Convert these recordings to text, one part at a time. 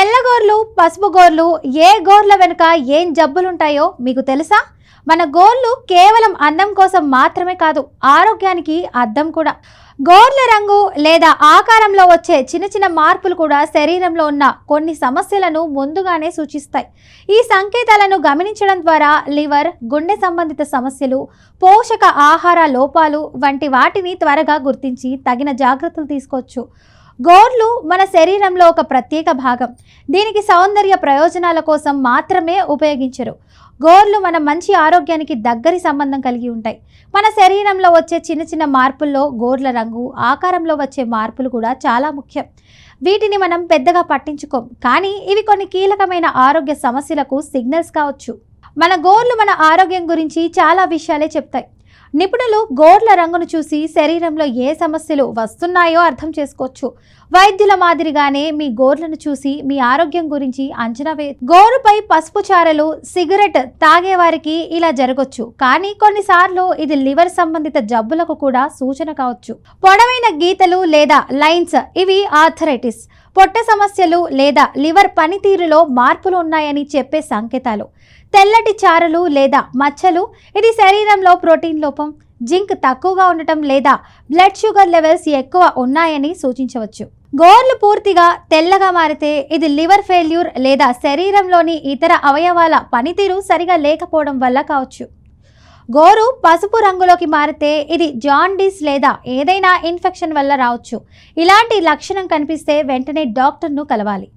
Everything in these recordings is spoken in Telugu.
తెల్లగోర్లు పసుపు గోర్లు ఏ గోర్ల వెనుక ఏం జబ్బులుంటాయో మీకు తెలుసా? మన గోర్లు కేవలం అందం కోసం మాత్రమే కాదు ఆరోగ్యానికి అద్దం కూడా. గోర్ల రంగు లేదా ఆకారంలో వచ్చే చిన్న చిన్న మార్పులు కూడా శరీరంలో ఉన్న కొన్ని సమస్యలను ముందుగానే సూచిస్తాయి. ఈ సంకేతాలను గమనించడం ద్వారా లివర్ గుండె సంబంధిత సమస్యలు పోషక ఆహార లోపాలు వంటి వాటిని త్వరగా గుర్తించి తగిన జాగ్రత్తలు తీసుకోవచ్చు. గోర్లు మన శరీరంలో ఒక ప్రత్యేక భాగం. దీనికి సౌందర్య ప్రయోజనాల కోసం మాత్రమే ఉపయోగించరు. గోర్లు మన మంచి ఆరోగ్యానికి దగ్గరి సంబంధం కలిగి ఉంటాయి. మన శరీరంలో వచ్చే చిన్న చిన్న మార్పుల్లో గోర్ల రంగు ఆకారంలో వచ్చే మార్పులు కూడా చాలా ముఖ్యం. వీటిని మనం పెద్దగా పట్టించుకోం. కానీ ఇవి కొన్ని కీలకమైన ఆరోగ్య సమస్యలకు సిగ్నల్స్ కావచ్చు. మన గోర్లు మన ఆరోగ్యం గురించి చాలా విషయాలే చెప్తాయి. నిపుణులు గోర్ల రంగును చూసి శరీరంలో ఏ సమస్యలు వస్తున్నాయో అర్థం చేసుకోవచ్చు. వైద్యుల మాదిరిగానే మీ గోర్లను చూసి మీ ఆరోగ్యం గురించి అంచనా వే గోరుపై పసుపు చారలు సిగరెట్ తాగేవారికి ఇలా జరగొచ్చు. కానీ కొన్నిసార్లు ఇది లివర్ సంబంధిత జబ్బులకు కూడా సూచన కావచ్చు. పొడవైన గీతలు లేదా లైన్స్ ఇవి ఆర్థరైటిస్. పొట్ట సమస్యలు లేదా లివర్ పనితీరులో మార్పులు ఉన్నాయని చెప్పే సంకేతాలు. తెల్లటి చారలు లేదా మచ్చలు ఇది శరీరంలో ప్రోటీన్ లోపం జింక్ తక్కువగా ఉండటం లేదా బ్లడ్ షుగర్ లెవెల్స్ ఎక్కువ ఉన్నాయని సూచించవచ్చు. గోర్లు పూర్తిగా తెల్లగా మారితే ఇది లివర్ ఫెయిల్యూర్ లేదా శరీరంలోని ఇతర అవయవాల పనితీరు సరిగా లేకపోవడం వల్ల కావచ్చు. గోరు పసుపు రంగులోకి మారితే ఇది జాండీస్ లేదా ఏదైనా ఇన్ఫెక్షన్ వల్ల రావచ్చు. ఇలాంటి లక్షణం కనిపిస్తే వెంటనే డాక్టర్ను కలవాలి.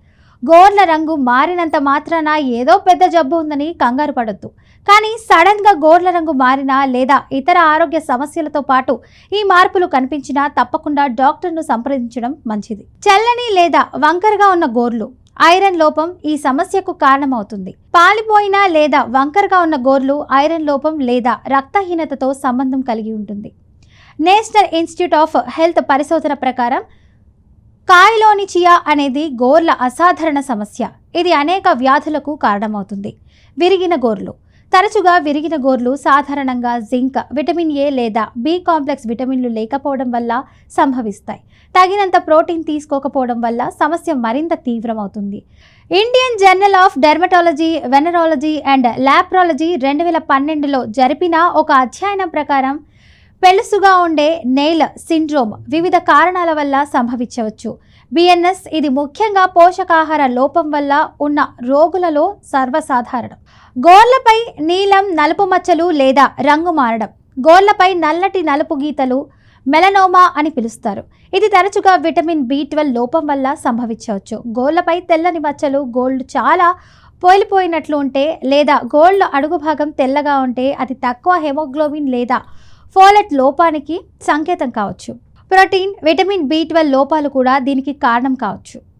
గోర్ల రంగు మారినంత మాత్రాన ఏదో పెద్ద జబ్బు ఉందని కంగారు పడొద్దు. కానీ సడన్గా గోర్ల రంగు మారినా లేదా ఇతర ఆరోగ్య సమస్యలతో పాటు ఈ మార్పులు కనిపించినా తప్పకుండా డాక్టర్ను సంప్రదించడం మంచిది. చల్లని లేదా వంకరగా ఉన్న గోర్లు ఐరన్ లోపం ఈ సమస్యకు కారణమవుతుంది. పాలిపోయిన లేదా వంకరగా ఉన్న గోర్లు ఐరన్ లోపం లేదా రక్తహీనతతో సంబంధం కలిగి ఉంటుంది. నేషనల్ ఇన్స్టిట్యూట్ ఆఫ్ హెల్త్ పరిశోధన ప్రకారం కాయిలోనిచియా అనేది గోర్ల అసాధారణ సమస్య. ఇది అనేక వ్యాధులకు కారణమవుతుంది. విరిగిన గోర్లు. తరచుగా విరిగిన గోర్లు సాధారణంగా జింక్ విటమిన్ ఏ లేదా బి కాంప్లెక్స్ విటమిన్లు లేకపోవడం వల్ల సంభవిస్తాయి. తగినంత ప్రోటీన్ తీసుకోకపోవడం వల్ల సమస్య మరింత తీవ్రమవుతుంది. Indian journal of dermatology venereology and leprology రెండు వేల పన్నెండులో జరిపిన ఒక అధ్యయనం ప్రకారం పెలుసుగా ఉండే నెయిల్ సిండ్రోమ్ వివిధ కారణాల వల్ల సంభవించవచ్చు. బిఎన్ఎస్ ఇది ముఖ్యంగా పోషకాహార లోపం వల్ల ఉన్న రోగులలో సర్వసాధారణం. గోర్లపై నీలం నలుపు మచ్చలు లేదా రంగు మారడం. గోర్లపై నల్లటి నలుపు గీతలు మెలనోమా అని పిలుస్తారు. ఇది తరచుగా విటమిన్ బి ట్వెల్వ్ లోపం వల్ల సంభవించవచ్చు. గోళ్ళపై తెల్లని మచ్చలు గోల్డ్ చాలా పోలిపోయినట్లు ఉంటే లేదా గోల్డ్ అడుగు భాగం తెల్లగా ఉంటే అది తక్కువ హెమోగ్లోబిన్ లేదా ఫోలెట్ లోపానికి సంకేతం కావచ్చు. ప్రోటీన్ విటమిన్ బి ట్వెల్వ్ లోపాలు కూడా దీనికి కారణం కావచ్చు.